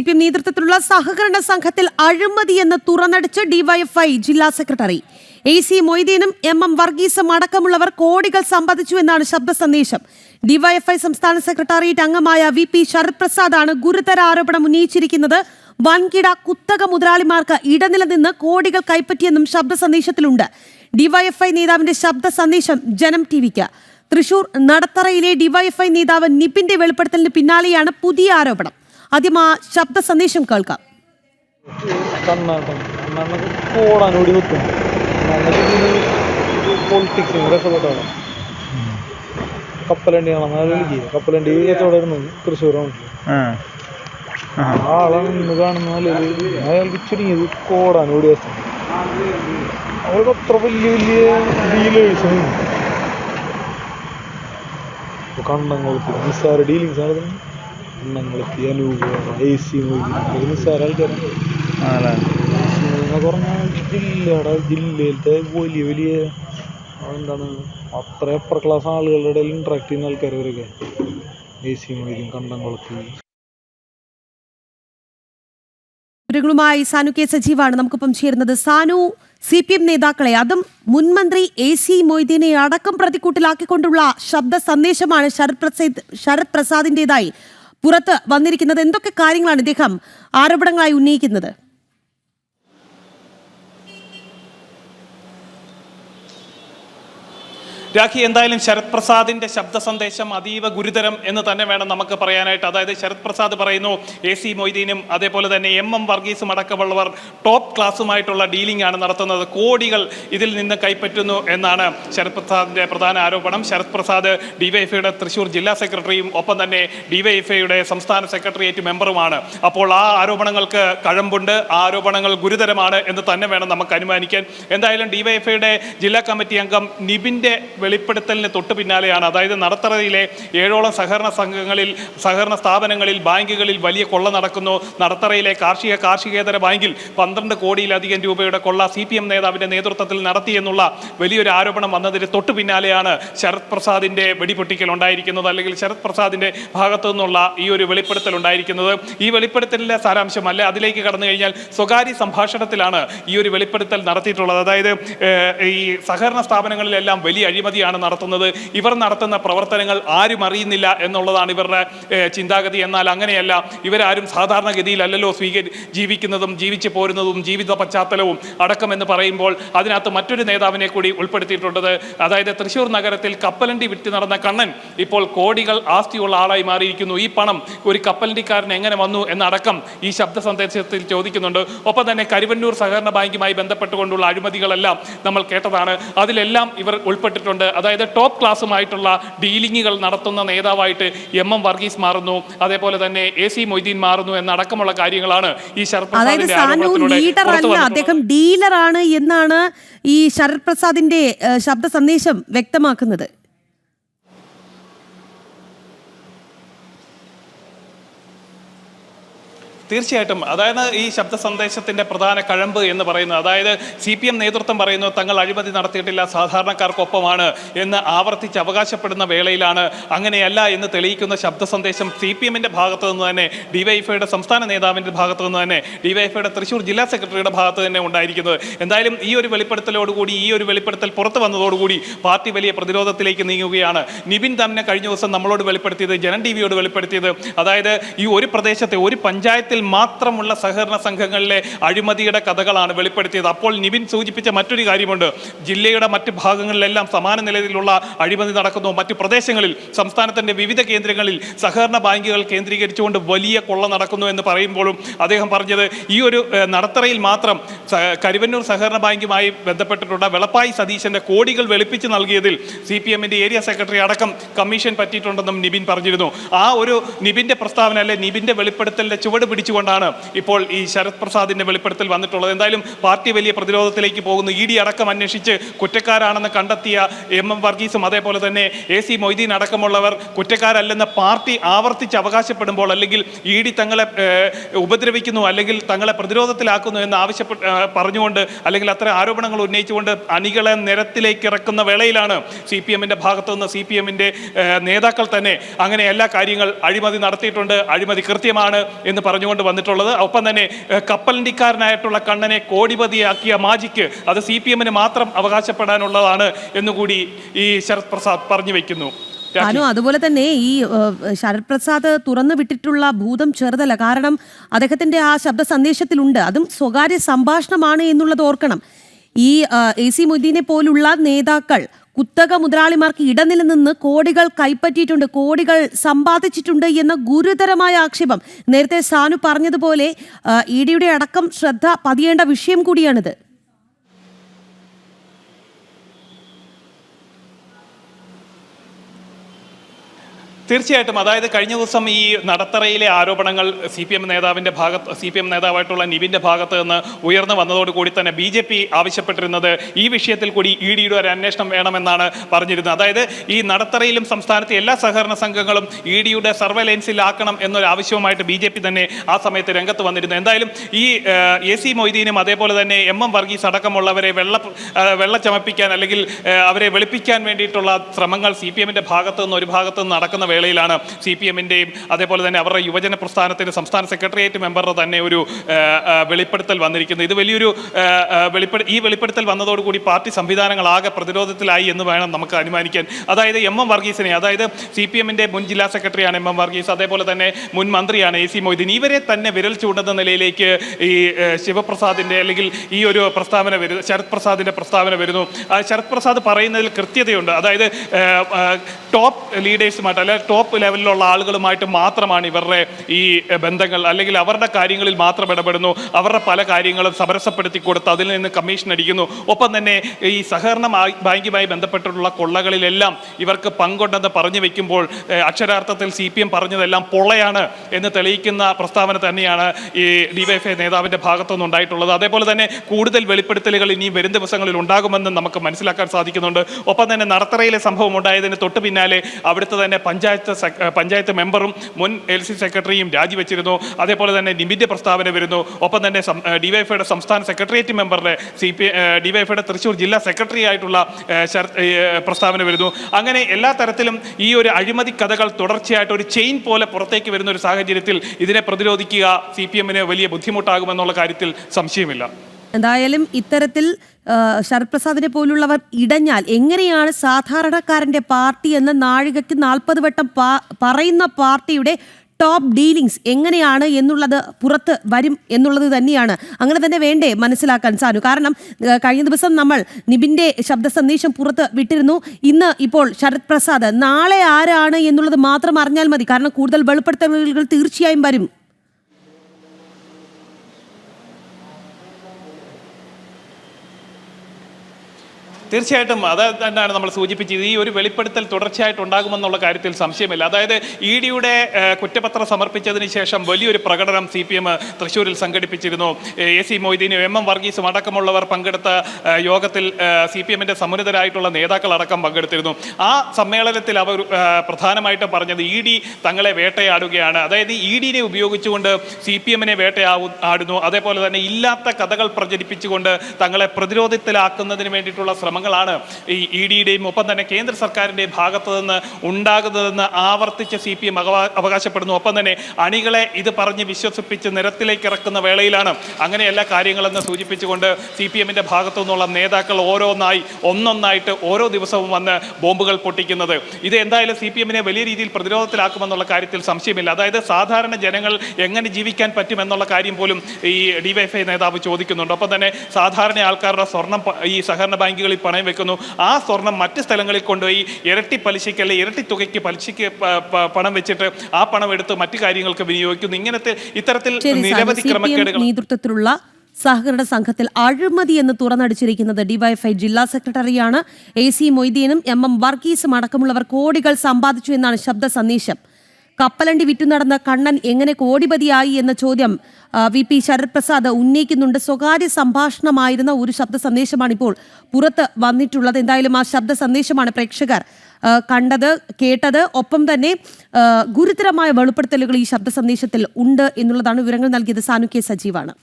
C P M നേതൃത്വത്തിലുള്ള സഹകരണ സംഘത്തിൽ അഴിമതി എന്ന് തുറന്നടിച്ച് ഡിവൈഎഫ്ഐ ജില്ലാ സെക്രട്ടറി. എ സി മൊയ്തീനും എം എം വർഗീസും അടക്കമുള്ളവർ കോടികൾ സമ്പാദിച്ചു എന്നാണ് ശബ്ദ സന്ദേശം. ഡിവൈഎഫ്ഐ സംസ്ഥാന സെക്രട്ടേറിയറ്റ് അംഗമായ വി പി ശരത് പ്രസാദാണ് ഗുരുതര ആരോപണം ഉന്നയിച്ചിരിക്കുന്നത്. വൻകിട കുത്തക മുതലാളിമാർക്ക് ഇടനില നിന്ന് കോടികൾ കൈപ്പറ്റിയെന്നും ശബ്ദ സന്ദേശത്തിലുണ്ട്. ഡിവൈഎഫ്ഐ നേതാവിന്റെ ശബ്ദ സന്ദേശം ജനം ടിവിക്ക്. തൃശൂർ നടത്തറയിലെ ഡിവൈഎഫ്ഐ നേതാവ് നിപിന്റെ വെളിപ്പെടുത്തലിന് പിന്നാലെയാണ് പുതിയ ആരോപണം. ആദ്യം ആ ശബ്ദ സന്ദേശം കേൾക്കാം പൊളിറ്റിക്സ് രസപ്പെട്ടാണ് കപ്പലണ്ടി കച്ചവടമായിരുന്നു തൃശ്ശൂരാണ് ആ നിന്ന് കാണുന്ന നല്ലൊരു അയാൾക്ക് ചുരുങ്ങിയത് കോടാനോടി വശം അവർക്ക് അത്ര വലിയ വലിയ ഡീലേഴ്സ് കണ്ണംകുളത്തി നിസ്സാര ഡീലിങ്സ് കണ്ണംകുളത്തി അനൂപ് എ സി നിസ്സാര ആൾക്കാരാണ് എന്ന് പറഞ്ഞാൽ ജില്ലയുടെ ജില്ലയിലത്തെ വലിയ വലിയ എന്താണ് അത്ര അപ്പർ ക്ലാസ് ആളുകളുടെ ഇടയിൽ ഇൻട്രാക്ട് ചെയ്യുന്ന ആൾക്കാർ ഇവരൊക്കെ എ സി മൊയ്തീൻ കണ്ടംകുളത്ത് വിവരങ്ങളുമായി സാനു കെ സജീവാണ് നമുക്കിപ്പം ചേരുന്നത്. സാനു സി പി എം നേതാക്കളെ അതും മുൻമന്ത്രി എ സി മൊയ്തീനെ അടക്കം പ്രതിക്കൂട്ടിലാക്കിക്കൊണ്ടുള്ള ശബ്ദ സന്ദേശമാണ് ശരത് പ്രസാദ് ശരത് പ്രസാദിന്റേതായി. പുറത്ത് വന്നിരിക്കുന്നത് എന്തൊക്കെ കാര്യങ്ങളാണ് ഇദ്ദേഹം ആരോപണങ്ങളായി ഉന്നയിക്കുന്നത്? രാഖി എന്തായാലും ശരത് പ്രസാദിന്റെ ശബ്ദ സന്ദേശം അതീവ ഗുരുതരം എന്ന് തന്നെ വേണം നമുക്ക് പറയാനായിട്ട്. അതായത് ശരത് പ്രസാദ് പറയുന്നു എ സി മൊയ്തീനും അതേപോലെ തന്നെ എം എം വർഗീസും അടക്കമുള്ളവർ ടോപ്പ് ക്ലാസ്സുമായിട്ടുള്ള ഡീലിംഗ് ആണ് നടത്തുന്നത്. കോടികൾ ഇതിൽ നിന്ന് കൈപ്പറ്റുന്നു എന്നാണ് ശരത് പ്രസാദിന്റെ പ്രധാന ആരോപണം. ശരത് പ്രസാദ് ഡിവൈഎഫ്ഐയുടെ തൃശൂർ ജില്ലാ സെക്രട്ടറിയും ഒപ്പം തന്നെ ഡിവൈഎഫ്ഐയുടെ സംസ്ഥാന സെക്രട്ടേറിയറ്റ് മെമ്പറുമാണ്. അപ്പോൾ ആ ആരോപണങ്ങൾക്ക് കഴമ്പുണ്ട് ആ ആരോപണങ്ങൾ ഗുരുതരമാണ് എന്ന് തന്നെ വേണം നമുക്ക് അനുമാനിക്കാൻ. എന്തായാലും ഡിവൈഎഫ്ഐയുടെ ജില്ലാ കമ്മിറ്റി അംഗം നിബിന്റെ വെളിപ്പെടുത്തലിന് തൊട്ട് പിന്നാലെയാണ്. അതായത് നടത്തറയിലെ ഏഴോളം സഹകരണ സംഘങ്ങളിൽ സഹകരണ സ്ഥാപനങ്ങളിൽ ബാങ്കുകളിൽ വലിയ കൊള്ള നടക്കുന്നു. നടത്തറയിലെ കാർഷിക കാർഷികേതര ബാങ്കിൽ പന്ത്രണ്ട് കോടിയിലധികം രൂപയുടെ കൊള്ള സി പി എം നേതാവിന്റെ നേതൃത്വത്തിൽ നടത്തിയെന്നുള്ള വലിയൊരു ആരോപണം വന്നതിന് തൊട്ട് പിന്നാലെയാണ് ശരത് പ്രസാദിന്റെ വെടിപൊട്ടിക്കൽ ഉണ്ടായിരിക്കുന്നത്. അല്ലെങ്കിൽ ശരത് പ്രസാദിന്റെ ഭാഗത്തു നിന്നുള്ള ഈ ഒരു വെളിപ്പെടുത്തൽ ഉണ്ടായിരിക്കുന്നത്. ഈ വെളിപ്പെടുത്തലിന്റെ സാരാംശമല്ല. അതിലേക്ക് കടന്നു കഴിഞ്ഞാൽ സ്വകാര്യ സംഭാഷണത്തിലാണ് ഈ ഒരു വെളിപ്പെടുത്തൽ നടത്തിയിട്ടുള്ളത്. അതായത് ഈ സഹകരണ സ്ഥാപനങ്ങളിലെല്ലാം വലിയ അഴിമതിയാണ് നടത്തുന്നത്. ഇവർ നടത്തുന്ന പ്രവർത്തനങ്ങൾ ആരും അറിയുന്നില്ല എന്നുള്ളതാണ് ഇവരുടെ ചിന്താഗതി. എന്നാൽ അങ്ങനെയല്ല ഇവരാരും സാധാരണഗതിയിലല്ലല്ലോ സ്വീകരി ജീവിക്കുന്നതും ജീവിച്ചു പോരുന്നതും ജീവിത പശ്ചാത്തലവും അടക്കമെന്ന് പറയുമ്പോൾ അതിനകത്ത് മറ്റൊരു നേതാവിനെ കൂടി ഉൾപ്പെടുത്തിയിട്ടുണ്ട്. അതായത് തൃശ്ശൂർ നഗരത്തിൽ കപ്പലണ്ടി വിറ്റ് നടന്ന കണ്ണൻ ഇപ്പോൾ കോടികൾ ആസ്തിയുള്ള ആളായി മാറിയിരിക്കുന്നു. ഈ പണം ഒരു കപ്പലണ്ടിക്കാരൻ എങ്ങനെ വന്നു എന്നടക്കം ഈ ശബ്ദ സന്ദേശത്തിൽ ചോദിക്കുന്നുണ്ട്. ഒപ്പം തന്നെ കരുവന്നൂർ സഹകരണ ബാങ്കുമായി ബന്ധപ്പെട്ടുകൊണ്ടുള്ള അഴിമതികളെല്ലാം നമ്മൾ കേട്ടതാണ്. അതിലെല്ലാം ഇവർ ഉൾപ്പെട്ടിട്ടുണ്ട്. അതായത് ടോപ്പ് ക്ലാസ്സുമായിട്ടുള്ള ഡീലിങ്ങുകൾ നടത്തുന്ന നേതാവായിട്ട് എം എം വർഗീസ് മാറുന്നു. അതേപോലെ തന്നെ എ സി മൊയ്തീൻ മാറുന്നു എന്നടക്കമുള്ള കാര്യങ്ങളാണ് ഈ ശരത്. അദ്ദേഹം ഡീലറാണ് എന്നാണ് ഈ ശരത് പ്രസാദിന്റെ ശബ്ദ സന്ദേശം വ്യക്തമാക്കുന്നത്. തീർച്ചയായിട്ടും. അതായത് ഈ ശബ്ദ സന്ദേശത്തിന്റെ പ്രധാന കഴമ്പ് എന്ന് പറയുന്നത് അതായത് സി പി എം നേതൃത്വം പറയുന്നു തങ്ങൾ അഴിമതി നടത്തിയിട്ടില്ല സാധാരണക്കാർക്കൊപ്പമാണ് എന്ന് ആവർത്തിച്ച് അവകാശപ്പെടുന്ന വേളയിലാണ് അങ്ങനെയല്ല എന്ന് തെളിയിക്കുന്ന ശബ്ദ സന്ദേശം സി പി എമ്മിന്റെ ഭാഗത്തു നിന്ന് തന്നെ ഡിവൈഎഫ്ഐയുടെ സംസ്ഥാന നേതാവിന്റെ ഭാഗത്തു നിന്ന് തന്നെ ഡിവൈഎഫ്ഐയുടെ തൃശൂർ ജില്ലാ സെക്രട്ടറിയുടെ ഭാഗത്ത് തന്നെ ഉണ്ടായിരിക്കുന്നത്. എന്തായാലും ഈ ഒരു വെളിപ്പെടുത്തലോടുകൂടി ഈ ഒരു വെളിപ്പെടുത്തൽ പുറത്തു വന്നതോടുകൂടി പാർട്ടി വലിയ പ്രതിരോധത്തിലേക്ക് നീങ്ങുകയാണ്. നിബിൻ തന്നെ കഴിഞ്ഞ ദിവസം നമ്മളോട് വെളിപ്പെടുത്തിയത് ജനൻ ടി വിയോട് വെളിപ്പെടുത്തിയത്. അതായത് ഈ ഒരു പ്രദേശത്തെ ഒരു പഞ്ചായത്തിൽ മാത്രമുള്ള സഹകരണ സംഘങ്ങളിലെ അഴിമതിയുടെ കഥകളാണ് വെളിപ്പെടുത്തിയത്. അപ്പോൾ നിവിൻ സൂചിപ്പിച്ച മറ്റൊരു കാര്യമുണ്ട്. ജില്ലയുടെ മറ്റ് ഭാഗങ്ങളിലെല്ലാം സമാന നിലയിലുള്ള അഴിമതി നടക്കുന്നു. മറ്റ് പ്രദേശങ്ങളിൽ സംസ്ഥാനത്തിന്റെ വിവിധ കേന്ദ്രങ്ങളിൽ സഹകരണ ബാങ്കുകൾ കേന്ദ്രീകരിച്ചുകൊണ്ട് വലിയ കൊള്ള നടക്കുന്നു എന്ന് പറയുമ്പോഴും അദ്ദേഹം പറഞ്ഞത് ഈ ഒരു നടത്തറയിൽ മാത്രം കരുവന്നൂർ സഹകരണ ബാങ്കുമായി ബന്ധപ്പെട്ടിട്ടുള്ള വെളപ്പായി സതീശന്റെ കോടികൾ വെളുപ്പിച്ച് നൽകിയതിൽ സി പി എമ്മിന്റെ ഏരിയ സെക്രട്ടറി അടക്കം കമ്മീഷൻ പറ്റിയിട്ടുണ്ടെന്നും നിബിൻ പറഞ്ഞിരുന്നു. ആ ഒരു നിബിന്റെ പ്രസ്താവന അല്ലെ നിബിന്റെ വെളിപ്പെടുത്തലിന്റെ ചുവട് പിടിച്ചുകൊണ്ടാണ് ഇപ്പോൾ ഈ ശരത് പ്രസാദിന്റെ വെളിപ്പെടുത്തൽ വന്നിട്ടുള്ളത്. എന്തായാലും പാർട്ടി വലിയ പ്രതിരോധത്തിലേക്ക് പോകുന്നു. ഇ ഡി അടക്കം അന്വേഷിച്ച് കുറ്റക്കാരാണെന്ന് കണ്ടെത്തിയ എം എം വർഗീസും അതേപോലെ തന്നെ എ സി മൊയ്തീൻ അടക്കമുള്ളവർ കുറ്റക്കാരല്ലെന്ന് പാർട്ടി ആവർത്തിച്ച് അവകാശപ്പെടുമ്പോൾ അല്ലെങ്കിൽ ഇ ഡി തങ്ങളെ ഉപദ്രവിക്കുന്നു അല്ലെങ്കിൽ തങ്ങളെ പ്രതിരോധത്തിലാക്കുന്നു എന്ന് ആവശ്യപ്പെട്ട് പറഞ്ഞുകൊണ്ട് അല്ലെങ്കിൽ അത്ര ആരോപണങ്ങൾ ഉന്നയിച്ചുകൊണ്ട് അണികളെ നിരത്തിലേക്ക് ഇറക്കുന്ന വേളയിലാണ് സി പി എമ്മിന്റെ ഭാഗത്തു നിന്ന് സി പി എമ്മിന്റെ നേതാക്കൾ തന്നെ അങ്ങനെ എല്ലാ കാര്യങ്ങൾ അഴിമതി നടത്തിയിട്ടുണ്ട്. അഴിമതി കൃത്യമാണ് എന്ന് പറഞ്ഞുകൊണ്ട് പറഞ്ഞുകൊണ്ട് വന്നിട്ടുള്ളത്. ഒപ്പം തന്നെ കപ്പലണ്ടിക്കാരനായിട്ടുള്ള കണ്ണനെ കോടിപതിയാക്കിയ മാജിക്ക് അത് സി പി എമ്മിന് മാത്രം അവകാശപ്പെടാനുള്ളതാണ് എന്നുകൂടി ഈ ശരത് പ്രസാദ് പറഞ്ഞു വെക്കുന്നു. അനു അതുപോലെ തന്നെ ഈ ശരത് പ്രസാദ് തുറന്നു വിട്ടിട്ടുള്ള ഭൂതം ചെറുതല്ല. കാരണം അദ്ദേഹത്തിന്റെ ആ ശബ്ദ സന്ദേശത്തിലുണ്ട്. അതും സ്വകാര്യ സംഭാഷണമാണ് എന്നുള്ളത് ഓർക്കണം. ഈ എ സി മൊയ്തീനെ പോലുള്ള നേതാക്കൾ കുത്തക മുതലാളിമാർക്ക് ഇടനില നിന്ന് കോടികൾ കൈപ്പറ്റിയിട്ടുണ്ട് കോടികൾ സമ്പാദിച്ചിട്ടുണ്ട് എന്ന ഗുരുതരമായ ആക്ഷേപം. നേരത്തെ സാനു പറഞ്ഞതുപോലെ ഇ ഡിയുടെ അടക്കം ശ്രദ്ധ പതിയേണ്ട വിഷയം കൂടിയാണിത്. തീർച്ചയായിട്ടും. അതായത് കഴിഞ്ഞ ദിവസം ഈ നടത്തറയിലെ ആരോപണങ്ങൾ സി പി എം നേതാവിന്റെ ഭാഗത്ത് സി പി എം നേതാവായിട്ടുള്ള നിവിന്റെ ഭാഗത്ത് നിന്ന് ഉയർന്നു വന്നതോടുകൂടി തന്നെ ബി ജെ പി ആവശ്യപ്പെട്ടിരുന്നത് ഈ വിഷയത്തിൽ കൂടി ഇ ഡിയുടെ ഒരു അന്വേഷണം വേണമെന്നാണ് പറഞ്ഞിരുന്നത്. അതായത് ഈ നടത്തറയിലും സംസ്ഥാനത്തെ എല്ലാ സഹകരണ സംഘങ്ങളും ഇ ഡിയുടെ സർവൈലൻസിലാക്കണം എന്നൊരു ആവശ്യവുമായിട്ട് ബി ജെ പി തന്നെ ആ സമയത്ത് രംഗത്ത് വന്നിരുന്നു. എന്തായാലും ഈ എ സി മൊയ്തീനും അതേപോലെ തന്നെ എം എം വർഗീസ് അടക്കമുള്ളവരെ വെള്ള വെള്ള ചമപ്പിക്കാൻ അല്ലെങ്കിൽ അവരെ വെളുപ്പിക്കാൻ വേണ്ടിയിട്ടുള്ള ശ്രമങ്ങൾ സി പി എമ്മിന്റെ ഭാഗത്തു നിന്ന് ഒരു ഭാഗത്തു നിന്ന് നടക്കുന്ന വേളയിലാണ് സി പി എമ്മിന്റെയും അതേപോലെ തന്നെ അവരുടെ യുവജന പ്രസ്ഥാനത്തിന്റെ സംസ്ഥാന സെക്രട്ടേറിയറ്റ് മെമ്പറുടെ തന്നെ ഒരു വെളിപ്പെടുത്തൽ വന്നിരിക്കുന്നത് ഇത് വലിയൊരു വെളിപ്പെടു ഈ വെളിപ്പെടുത്തൽ വന്നതോടുകൂടി പാർട്ടി സംവിധാനങ്ങളാകെ പ്രതിരോധത്തിലായി എന്ന് വേണം നമുക്ക് അനുമാനിക്കാൻ. അതായത് എം എം വർഗീസിനെ അതായത് സി പി എമ്മിന്റെ മുൻ ജില്ലാ സെക്രട്ടറിയാണ് എം എം വർഗീസ് അതേപോലെ തന്നെ മുൻ മന്ത്രിയാണ് എ സി മൊയ്തീൻ. ഇവരെ തന്നെ വിരൽ ചൂണ്ടുന്ന നിലയിലേക്ക് ഈ ശിവപ്രസാദിന്റെ അല്ലെങ്കിൽ ഈ ഒരു പ്രസ്താവന വരുന്നു ശരത് പ്രസാദിന്റെ പ്രസ്താവന വരുന്നു. ശരത് പ്രസാദ് പറയുന്നതിൽ കൃത്യതയുണ്ട്. അതായത് ടോപ്പ് ലീഡേഴ്സുമായിട്ട് അല്ലെങ്കിൽ ടോപ്പ് ലെവലിലുള്ള ആളുകളുമായിട്ട് മാത്രമാണ് ഇവരുടെ ഈ ബന്ധങ്ങൾ. അല്ലെങ്കിൽ അവരുടെ കാര്യങ്ങളിൽ മാത്രം ഇടപെടുന്നു. അവരുടെ പല കാര്യങ്ങളും സമരസപ്പെടുത്തി കൊടുത്ത് അതിൽ നിന്ന് കമ്മീഷൻ അടിക്കുന്നു. ഒപ്പം തന്നെ ഈ സഹകരണ ബാങ്കുമായി ബന്ധപ്പെട്ടിട്ടുള്ള കൊള്ളകളിലെല്ലാം ഇവർക്ക് പങ്കുണ്ടെന്ന് പറഞ്ഞു വെക്കുമ്പോൾ അക്ഷരാർത്ഥത്തിൽ സി പി എം പറഞ്ഞതെല്ലാം പൊള്ളയാണ് എന്ന് തെളിയിക്കുന്ന പ്രസ്താവന തന്നെയാണ് ഈ ഡിവൈഎഫ്ഐ നേതാവിന്റെ ഭാഗത്തുനിന്ന് ഉണ്ടായിട്ടുള്ളത്. അതേപോലെ തന്നെ കൂടുതൽ വെളിപ്പെടുത്തലുകൾ ഇനി വരും ദിവസങ്ങളിൽ ഉണ്ടാകുമെന്ന് നമുക്ക് മനസ്സിലാക്കാൻ സാധിക്കുന്നുണ്ട്. ഒപ്പം തന്നെ നടത്തറയിലെ സംഭവം ഉണ്ടായതിന് തൊട്ട് പിന്നാലെ അവിടുത്തെ തന്നെ പഞ്ചായത്ത് സെക്- പഞ്ചായത്ത് മെമ്പറും മുൻ എൽ സി സെക്രട്ടറിയും രാജിവെച്ചിരുന്നു. അതേപോലെ തന്നെ നിമിത്യ പ്രസ്താവന വരുന്നു. ഒപ്പം തന്നെ ഡിവൈഫൈയുടെ സംസ്ഥാന സെക്രട്ടേറിയറ്റ് മെമ്പറുടെ സി പി ഡിവൈഎഫ്ഐയുടെ തൃശ്ശൂർ ജില്ലാ സെക്രട്ടറി ആയിട്ടുള്ള പ്രസ്താവന വരുന്നു. അങ്ങനെ എല്ലാ തരത്തിലും ഈ ഒരു അഴിമതി കഥകൾ തുടർച്ചയായിട്ട് ഒരു ചെയിൻ പോലെ പുറത്തേക്ക് വരുന്ന ഒരു സാഹചര്യത്തിൽ ഇതിനെ പ്രതിരോധിക്കുക സി വലിയ ബുദ്ധിമുട്ടാകുമെന്നുള്ള കാര്യത്തിൽ സംശയമില്ല. എന്തായാലും ഇത്തരത്തിൽ ആ, ശരത് പ്രസാദിനെ പോലുള്ളവർ ഇടഞ്ഞാൽ എങ്ങനെയാണ് സാധാരണക്കാരന്റെ പാർട്ടി എന്ന നാഴികയ്ക്ക് നാൽപ്പത് വട്ടം പറയുന്ന പാർട്ടിയുടെ ടോപ്പ് ഡീലിങ്സ് എങ്ങനെയാണ് എന്നുള്ളത് പുറത്ത് വരും എന്നുള്ളത് തന്നെയാണ്. അങ്ങനെ തന്നെ വേണ്ടേ മനസ്സിലാക്കാൻ സാനു. കാരണം കഴിഞ്ഞ ദിവസം നമ്മൾ നിബിന്റെ ശബ്ദ സന്ദേശം പുറത്ത് വിട്ടിരുന്നു. ഇന്ന് ഇപ്പോൾ ശരത് പ്രസാദ് നാളെ ആരാണ് എന്നുള്ളത് മാത്രം അറിഞ്ഞാൽ മതി. കാരണം കൂടുതൽ വെളിപ്പെടുത്തലുകൾ തീർച്ചയായും വരും. തീർച്ചയായിട്ടും അത് തന്നെയാണ് നമ്മൾ സൂചിപ്പിച്ചത്. ഈ ഒരു വെളിപ്പെടുത്തൽ തുടർച്ചയായിട്ട് ഉണ്ടാകുമെന്നുള്ള കാര്യത്തിൽ സംശയമില്ല. അതായത് ഇ ഡിയുടെ കുറ്റപത്രം സമർപ്പിച്ചതിന് ശേഷം വലിയൊരു പ്രകടനം സി പി എം തൃശ്ശൂരിൽ സംഘടിപ്പിച്ചിരുന്നു. എ സി മൊയ്തീനും എം എം വർഗീസും അടക്കമുള്ളവർ പങ്കെടുത്ത യോഗത്തിൽ സി പി എമ്മിന്റെ സമുന്നതരായിട്ടുള്ള നേതാക്കൾ അടക്കം പങ്കെടുത്തിരുന്നു. ആ സമ്മേളനത്തിൽ അവർ പ്രധാനമായിട്ടും പറഞ്ഞത് ഇ ഡി തങ്ങളെ വേട്ടയാടുകയാണ്. അതായത് ഇ ഡിനെ ഉപയോഗിച്ചുകൊണ്ട് സി പി എമ്മിനെ വേട്ടയാവു ആടുന്നു. അതേപോലെ തന്നെ ഇല്ലാത്ത കഥകൾ പ്രചരിപ്പിച്ചുകൊണ്ട് തങ്ങളെ പ്രതിരോധത്തിലാക്കുന്നതിന് വേണ്ടിയിട്ടുള്ള ശ്രമങ്ങളാണ് ഈ ഇ ഡിയുടെയും ഒപ്പം തന്നെ കേന്ദ്ര സർക്കാരിന്റെയും ഭാഗത്തു നിന്ന് ഉണ്ടാകുന്നതെന്ന് ആവർത്തിച്ച് സി പി എം അവകാശപ്പെടുന്നു. ഒപ്പം തന്നെ അണികളെ ഇത് പറഞ്ഞ് വിശ്വസിപ്പിച്ച് നിരത്തിലേക്ക് ഇറക്കുന്ന വേളയിലാണ് അങ്ങനെ എല്ലാ കാര്യങ്ങളെന്ന് സൂചിപ്പിച്ചുകൊണ്ട് സി പി എമ്മിന്റെ ഭാഗത്തു നിന്നുള്ള നേതാക്കൾ ഓരോന്നായി ഒന്നൊന്നായിട്ട് ഓരോ ദിവസവും വന്ന് ബോംബുകൾ പൊട്ടിക്കുന്നത്. ഇത് എന്തായാലും സി പി എമ്മിനെ വലിയ രീതിയിൽ പ്രതിരോധത്തിലാക്കുമെന്നുള്ള കാര്യത്തിൽ സംശയമില്ല. അതായത് സാധാരണ ജനങ്ങൾ എങ്ങനെ ജീവിക്കാൻ പറ്റുമെന്നുള്ള കാര്യം പോലും ഈ ഡിവൈഎഫ്ഐ നേതാവ് ചോദിക്കുന്നുണ്ട്. ഒപ്പം തന്നെ സാധാരണ ആൾക്കാരുടെ സ്വർണം ഈ സഹകരണ ബാങ്കുകളിൽ പണയം വെക്കുന്നു. ആ സ്വർണം മറ്റ് സ്ഥലങ്ങളിൽ കൊണ്ടുപോയി ഇരട്ടി പലിശയ്ക്ക് അല്ലെങ്കിൽ ഇരട്ടി തുകയ്ക്ക് പലിശയ്ക്ക് പണം വെച്ചിട്ട് ആ പണം എടുത്ത് മറ്റു കാര്യങ്ങൾക്ക് വിനിയോഗിക്കുന്നു. ഇങ്ങനത്തെ ഇത്തരത്തിൽ നിരവധി ക്രമക്കേടുകൾ നേതൃത്വത്തിലുള്ള സഹകരണ സംഘത്തിൽ അഴിമതി എന്ന് തുറന്നടിച്ചിരിക്കുന്നത് ഡിവൈഎഫ്ഐ ജില്ലാ സെക്രട്ടറിയാണ്. എ സി മൊയ്തീനും എം എം വർഗീസും അടക്കമുള്ളവർ കോടികൾ സമ്പാദിച്ചു എന്നാണ് ശബ്ദ സന്ദേശം. കപ്പലണ്ടി വിറ്റു നടന്ന കണ്ണൻ എങ്ങനെ കോടിപതിയായി എന്ന ചോദ്യം വി. പി. ശരത്പ്രസാദ് ഉന്നയിക്കുന്നുണ്ട്. സ്വകാര്യ സംഭാഷണമായിരുന്ന ഒരു ശബ്ദ സന്ദേശമാണ് ഇപ്പോൾ പുറത്ത് വന്നിട്ടുള്ളത്. എന്തായാലും ആ ശബ്ദ സന്ദേശമാണ് പ്രേക്ഷകർ കണ്ടത് കേട്ടത്. ഒപ്പം തന്നെ ഗുരുതരമായ വെളിപ്പെടുത്തലുകൾ ഈ ശബ്ദ സന്ദേശത്തിൽ ഉണ്ട് എന്നുള്ളതാണ് വിവരങ്ങൾ നൽകിയത് സാനു കെ സജീവാണ്.